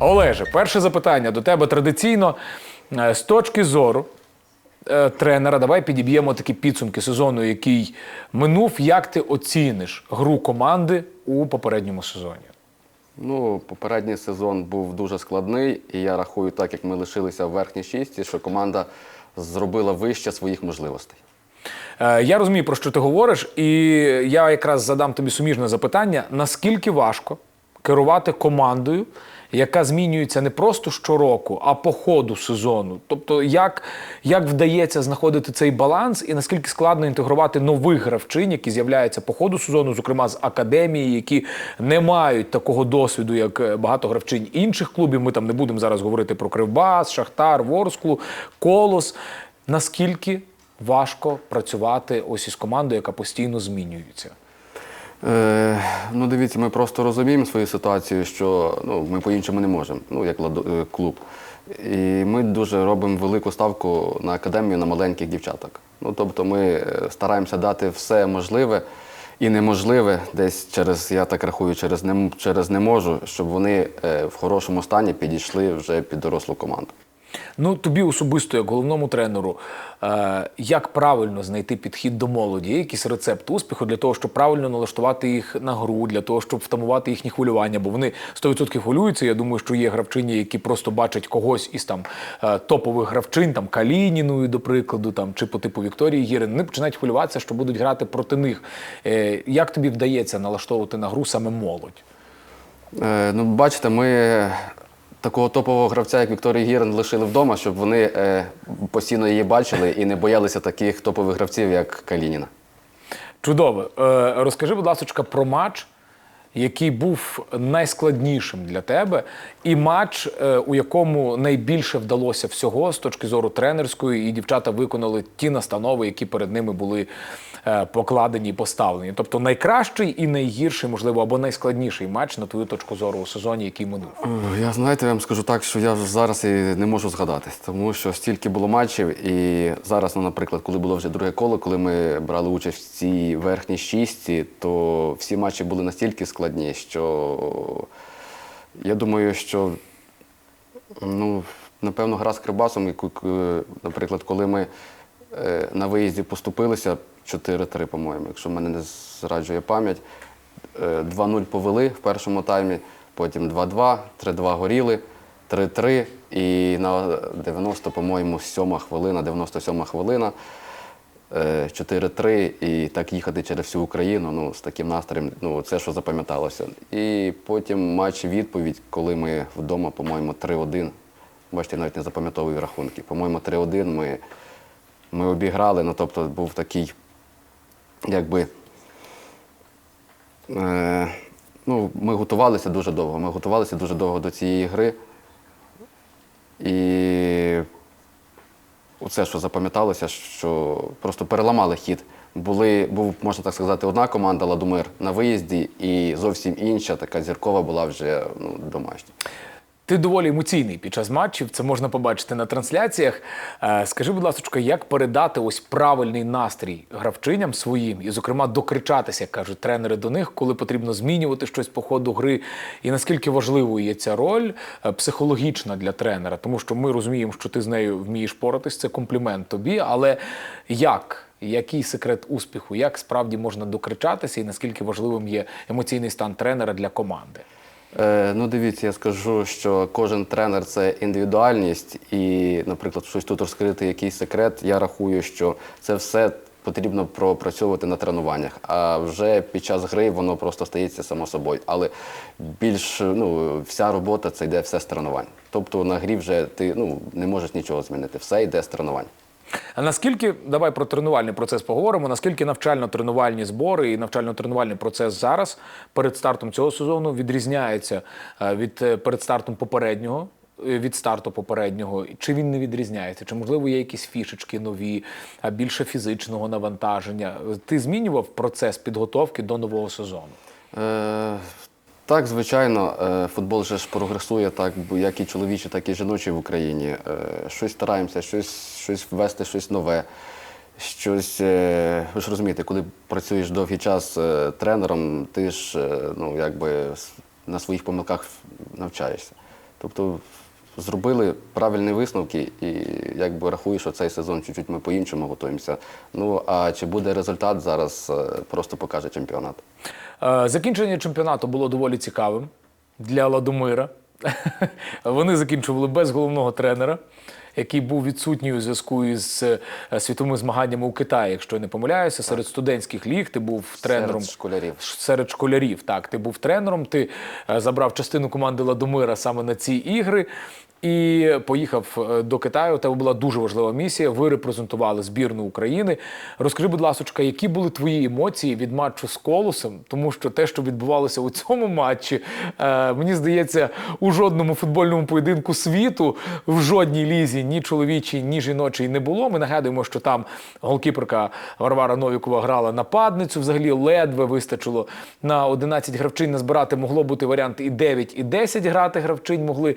Олеже, перше запитання до тебе традиційно. Е, З точки зору е, тренера, давай підіб'ємо такі підсумки сезону, який минув. Як ти оціниш гру команди у попередньому сезоні? Ну, попередній сезон був дуже складний, і я рахую, так як ми лишилися в верхній шісті, що команда зробила вище своїх можливостей. Е, Я розумію, про що ти говориш, і я якраз задам тобі суміжне запитання: наскільки важко керувати командою, яка змінюється не просто щороку, а по ходу сезону? Тобто, як, як вдається знаходити цей баланс, і наскільки складно інтегрувати нових гравчин, які з'являються по ходу сезону, зокрема з академії, які не мають такого досвіду, як е, багато гравчин інших клубів. Ми там не будемо зараз говорити про Кривбас, Шахтар, Ворсклу, Колос. Наскільки важко працювати ось із командою, яка постійно змінюється? Е, ну, дивіться, ми просто розуміємо свою ситуацію, що ну, ми по-іншому не можемо, ну, як е, клуб. І ми дуже робимо велику ставку на академію на маленьких дівчаток. Ну, тобто ми е, стараємося дати все можливе і неможливе, десь через, я так рахую, через не, через не можу, щоб вони в хорошому стані підійшли вже під дорослу команду. Ну, тобі особисто, як головному тренеру, е, як правильно знайти підхід до молоді? Якийсь рецепт успіху для того, щоб правильно налаштувати їх на гру, для того, щоб втамувати їхні хвилювання? Бо вони 100% хвилюються. Я думаю, що є гравчині, які просто бачать когось із там е, топових гравчин, там Калініною, до прикладу, там чи по типу Вікторії Гірин. Вони починають хвилюватися, що будуть грати проти них. Е, як тобі вдається налаштовувати на гру саме молодь? Ну, бачите, ми такого топового гравця, як Вікторій Гірин, лишили вдома, щоб вони е, постійно її бачили і не боялися таких топових гравців, як Калініна. Чудово. Е, розкажи, будь ласка, про матч, який був найскладнішим для тебе, і матч, е, у якому найбільше вдалося всього з точки зору тренерської, і дівчата виконали ті настанови, які перед ними були покладені і поставлені. Тобто найкращий і найгірший, можливо, або найскладніший матч, на твою точку зору, у сезоні, який минув. Е, Я знаєте, я вам скажу так, що я зараз і не можу згадати, тому що стільки було матчів, і зараз, ну, наприклад, коли було вже друге коло, коли ми брали участь в цій верхній шістці, то всі матчі були настільки складні, що я думаю, що ну, напевно, гра з Кривбасом, яку, е, наприклад, коли ми е, на виїзді поступилися 4-3, по-моєму, якщо мене не зраджує пам'ять. Е, 2-0 повели в першому таймі, потім 2-2, 3-2 горіли, 3-3 і на 90, по-моєму, 7 хвилина, 97 хвилина. е, 4-3 і так їхати через всю Україну ну, з таким настроєм, ну, це що запам'яталося. І потім матч відповідь, коли ми вдома, по-моєму, 3-1. Бачите, навіть не запам'ятовую рахунки. По-моєму, 3-1 ми, ми обіграли. Ну, тобто був такий, якби. Е, ну, ми готувалися дуже довго. Ми готувалися дуже довго до цієї гри. І оце, що запам'яталося, що просто переламали хід. Були, був, можна так сказати, одна команда Ладомир на виїзді, і зовсім інша, така зіркова була вже ну, домашня. Ти доволі емоційний під час матчів, це можна побачити на трансляціях. Е, Скажи, будь ласка, як передати ось правильний настрій гравчиням своїм, і, зокрема, докричатися, як кажуть тренери до них, коли потрібно змінювати щось по ходу гри, і наскільки важливою є ця роль е, психологічна для тренера, тому що ми розуміємо, що ти з нею вмієш поратись, це комплімент тобі. Але як? Який секрет успіху? Як справді можна докричатися, і наскільки важливим є емоційний стан тренера для команди? Е, ну, дивіться, я скажу, що кожен тренер це індивідуальність, і, наприклад, щось тут розкрити, якийсь секрет. Я рахую, що це все потрібно пропрацьовувати на тренуваннях. А вже під час гри воно просто стається само собою. Але більш ну, вся робота це йде все з тренувань. Тобто на грі вже ти ну, не можеш нічого змінити, все йде з тренувань. А наскільки давай про тренувальний процес поговоримо? Наскільки навчально-тренувальні збори і навчально-тренувальний процес зараз перед стартом цього сезону відрізняється е, від е, перед стартом попереднього? е, Від старту попереднього, чи він не відрізняється? Чи можливо є якісь фішечки нові, а більше фізичного навантаження? Ти змінював процес підготовки до нового сезону? Так, звичайно, е, футбол же ж прогресує так, як і чоловічий, так і жіночий в Україні. Е, щось стараємося, щось, щось ввести, щось нове. Щось, е, ви ж розумієте, коли працюєш довгий час тренером, ти ж ну, якби на своїх помилках навчаєшся. Тобто зробили правильні висновки і якби рахую, що цей сезон чуть-чуть ми по-іншому готуємося. Ну а чи буде результат зараз, е, просто покаже чемпіонат. Е, Закінчення чемпіонату було доволі цікавим для Ладомира. Вони закінчували без головного тренера, який був відсутній у зв'язку із е, світовими змаганнями у Китаї, якщо я не помиляюся, серед студентських ліг. Ти був тренером Серед школярів. серед школярів. Так, ти був тренером, ти е, забрав частину команди Ладомира саме на ці ігри. І поїхав е, до Китаю. У тебе була дуже важлива місія. Ви репрезентували збірну України. Розкажи, будь ласка, які були твої емоції від матчу з Колосом? Тому що те, що відбувалося у цьому матчі, е, мені здається, у жодному футбольному поєдинку світу в жодній лізі ні чоловічій, ні жіночій не було. Ми нагадуємо, що там голкіперка Варвара Новікова грала нападницю. Взагалі ледве вистачило на 11 гравчинь назбирати. Могло бути варіант і 9, і 10 грати гравчинь могли.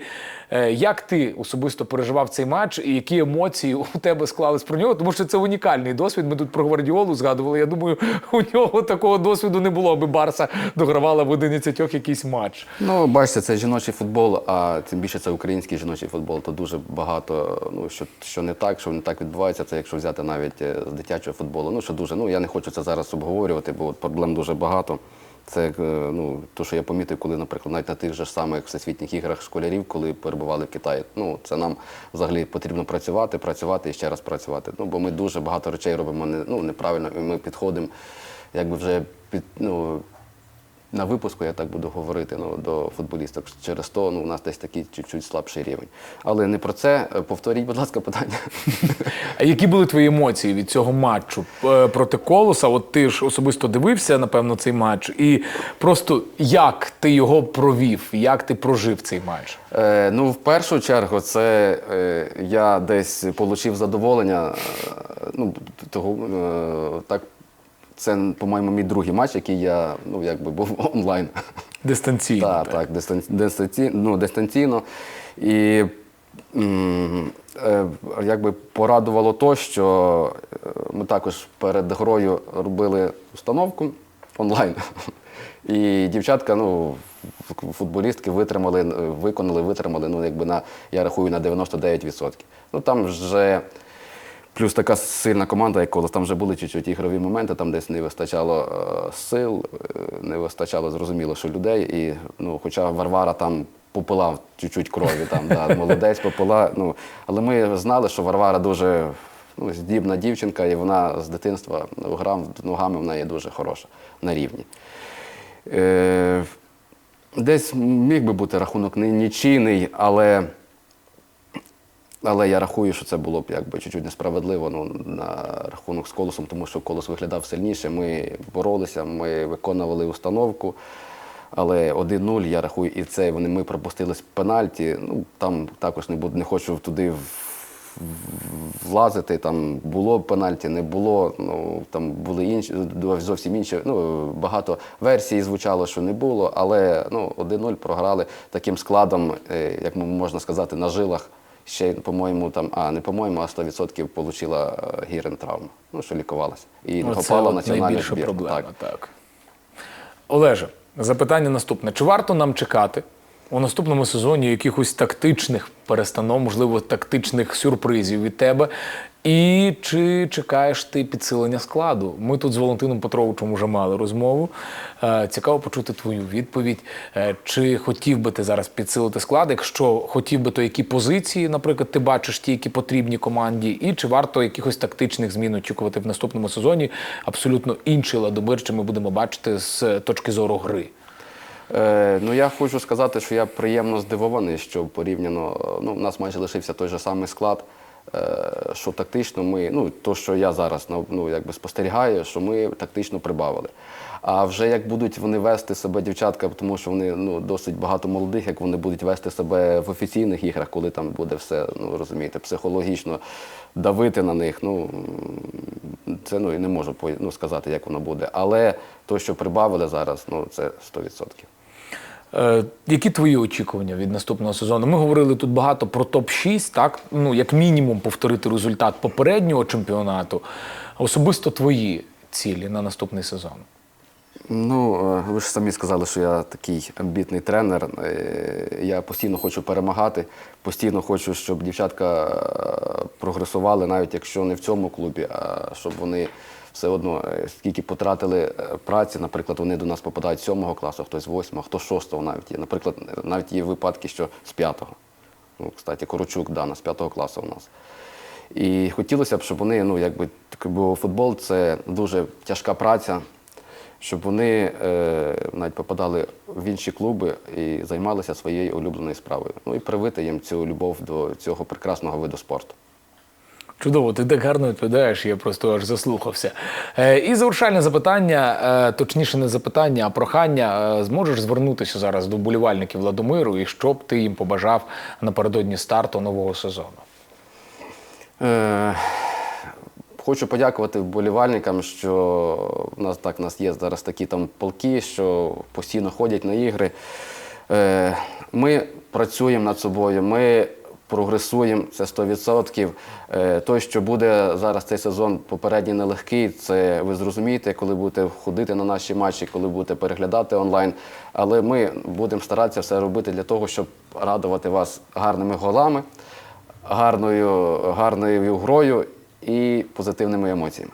Е, Як ти особисто переживав цей матч і які емоції у тебе склались про нього? Тому що це унікальний досвід. Ми тут про Гвардіолу згадували. Я думаю, у нього такого досвіду не було, аби Барса догравала в 11 якийсь матч. Ну, бачите, це жіночий футбол, а тим більше це український жіночий футбол. То дуже багато, ну що, що не так, що не так відбувається. Це якщо взяти навіть е, з дитячого футболу. Ну що дуже, ну я не хочу це зараз обговорювати, бо проблем дуже багато. Це е, ну, то, що я помітив, коли, наприклад, навіть на тих же самих всесвітніх іграх школярів, коли перебували в Китаї. Ну, це нам взагалі потрібно працювати, працювати і ще раз працювати. Ну, бо ми дуже багато речей робимо ну, неправильно, і ми підходимо, якби вже під, ну, на випуску, я так буду говорити, ну, до футболісток. Через то ну, у нас десь такий чуть-чуть слабший рівень. Але не про це. Е, Повторіть, будь ласка, питання. А які були твої емоції від цього матчу е, проти Колоса? От ти ж особисто дивився, напевно, цей матч, і просто як ти його провів, як ти прожив цей матч? Е, ну, в першу чергу, це е, я десь отримав задоволення. Е, ну, того, е, так, це, по-моєму, мій другий матч, який я ну, якби був онлайн. Дистанційно. Так, так, дистанці... дистанці... ну, дистанційно. І м, е, якби порадувало то, що е, ми також перед грою робили установку онлайн. І дівчатка, ну, футболістки витримали, виконали, витримали, ну, якби на, я рахую, на 99%. Ну, там вже Плюс така сильна команда, як колос, там вже були чуть-чуть ігрові моменти, там десь не вистачало е, сил, е, не вистачало, зрозуміло, що людей. І, ну, хоча Варвара там попила чуть-чуть крові, там, да, молодець попила. Ну, але ми знали, що Варвара дуже ну, здібна дівчинка, і вона з дитинства ну, гра ногами в неї дуже хороша на рівні. Е, десь міг би бути рахунок не нічийний, але. Але я рахую, що це було б якби чуть-чуть несправедливо ну, на рахунок з колосом, тому що колос виглядав сильніше. Ми боролися, ми виконували установку. Але 1-0, я рахую, і це вони ми пропустили з пенальті. Ну там також не буду, не хочу туди влазити. Там було пенальті, не було. Ну там були інші зовсім інші. Ну багато версій звучало, що не було, але ну 1-0 програли таким складом, е, як можна сказати, на жилах. Ще, по-моєму, там, а не по-моєму, а 100% отримала гірен травму, ну, що лікувалася. І не Оце попала в найбільша збірку. проблема. Так. Так. Олеже, запитання наступне: чи варто нам чекати у наступному сезоні якихось тактичних перестанов, можливо, тактичних сюрпризів від тебе? І чи чекаєш ти підсилення складу? Ми тут з Валентином Петровичем вже мали розмову. Е, Цікаво почути твою відповідь. Е, Чи хотів би ти зараз підсилити склад? Якщо хотів би, то які позиції, наприклад, ти бачиш ті, які потрібні команді, і чи варто якихось тактичних змін очікувати в наступному сезоні? Абсолютно інший ладомир, чи ми будемо бачити з точки зору гри. Е, ну я хочу сказати, що я приємно здивований, що порівняно, ну, у нас майже лишився той же самий склад. Е, Що тактично ми, ну то, що я зараз ну, ну, якби спостерігаю, що ми тактично прибавили. А вже як будуть вони вести себе дівчатка, тому що вони ну досить багато молодих, як вони будуть вести себе в офіційних іграх, коли там буде все, ну розумієте, психологічно давити на них. Ну це ну і не можу ну, сказати, як воно буде. Але то, що прибавили зараз, ну це 100%. Е, які твої очікування від наступного сезону? Ми говорили тут багато про топ-6, так? Ну, як мінімум, повторити результат попереднього чемпіонату. Особисто твої цілі на наступний сезон. Ну, е, ви ж самі сказали, що я такий амбітний тренер. Е, Я постійно хочу перемагати, постійно хочу, щоб дівчатка прогресували, навіть якщо не в цьому клубі, а щоб вони все одно е, скільки потратили е, праці. Наприклад, вони до нас попадають з сьомого класу, хтось з восьмого, хто з шостого навіть є. Наприклад, навіть є випадки, що з п'ятого. Ну, кстати, Корочук Дана з п'ятого класу у нас. І хотілося б, щоб вони, ну якби бо футбол це дуже тяжка праця, щоб вони е, навіть попадали в інші клуби і займалися своєю улюбленою справою. Ну і привити їм цю любов до цього прекрасного виду спорту. Чудово, ти так гарно відповідаєш, я просто аж заслухався. Е, і завершальне запитання, е, точніше, не запитання, а прохання. Е, зможеш звернутися зараз до вболівальників Ладомиру і що б ти їм побажав напередодні старту нового сезону? Е, Хочу подякувати вболівальникам, що в нас так в нас є зараз такі там полки, що постійно ходять на ігри. Е, Ми працюємо над собою, ми прогресуємо, це 100%. Е, Той, що буде зараз цей сезон попередній нелегкий, це ви зрозумієте, коли будете ходити на наші матчі, коли будете переглядати онлайн. Але ми будемо старатися все робити для того, щоб радувати вас гарними голами гарною, гарною грою і позитивними емоціями.